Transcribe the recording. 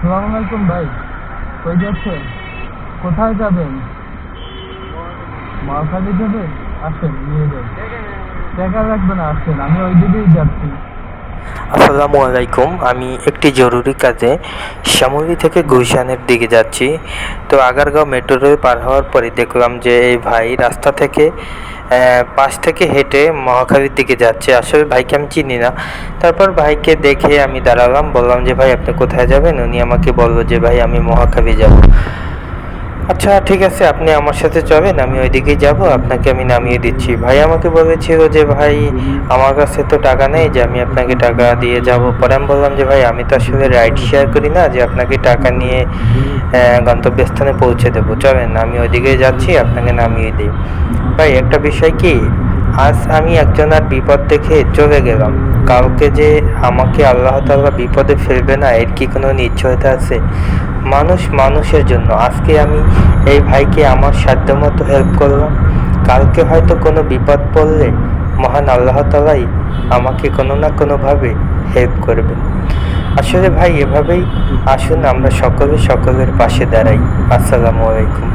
সালাম আলাইকুম ভাই, কই যাচ্ছেন কোথায় যাবেন? মহাখালী যাবেন? আসেন, নিয়ে যাবেন দেখা রাখবেন না আসেন, আমি ওই দিকেই যাচ্ছি। আসসালামু আলাইকুম। আমি একটি জরুরি কাজে শ্যামলী থেকে গুলশানের দিকে যাচ্ছি। তো আগারগাঁও মেট্রো রেল পার হওয়ার পরে দেখলাম যে এই ভাই রাস্তা থেকে পাশ থেকে হেঁটে মহাখালীর দিকে যাচ্ছে। আসলে ভাইকে আমি চিনি না। তারপর ভাইকে দেখে আমি দাঁড়ালাম, বললাম যে, ভাই, আপনি কোথায় যাবেন? উনি আমাকে বলল যে, ভাই, আমি মহাখালী যাব। আচ্ছা ঠিক আছে, আপনি আমার সাথে চলেন আমি ওইদিকে যাব, আপনাকে আমি নামিয়ে দিচ্ছি। ভাই আমাকে বলেছিল যে, ভাই, আমার কাছে তো টাকা নেই যে, আমি আপনাকে টাকা দিয়ে যাব। পরে আমি বললাম যে, ভাই, আমি তো আসলে রাইড শেয়ার করি না, যে, আপনাকে টাকা নিয়ে গন্তব্যস্থানে পৌঁছে দেবো। চলেন, আমি ওইদিকে যাচ্ছি, আপনাকে নামিয়ে দিই। ভাই, একটা বিষয় কি? আজ আমি একজনের বিপদ দেখে চলে গেলাম। কাউকে যে আমাকে আল্লাহ তাআলা বিপদে ফেলবে না, এর কি কোনো নিশ্চয়তা আছে? মানুষ মানুষের জন্য। আজকে আমি এই ভাইকে আমার সাধ্যমতো হেল্প করলাম। কালকে হয়তো কোনো বিপদ পড়লে মহান আল্লাহ তালাই আমাকে কোনো না কোনোভাবে হেল্প করবেন আসলে ভাই, এভাবেই আসুন, আমরা সকলে সকলের পাশে দাঁড়াই। আসসালামু আলাইকুম।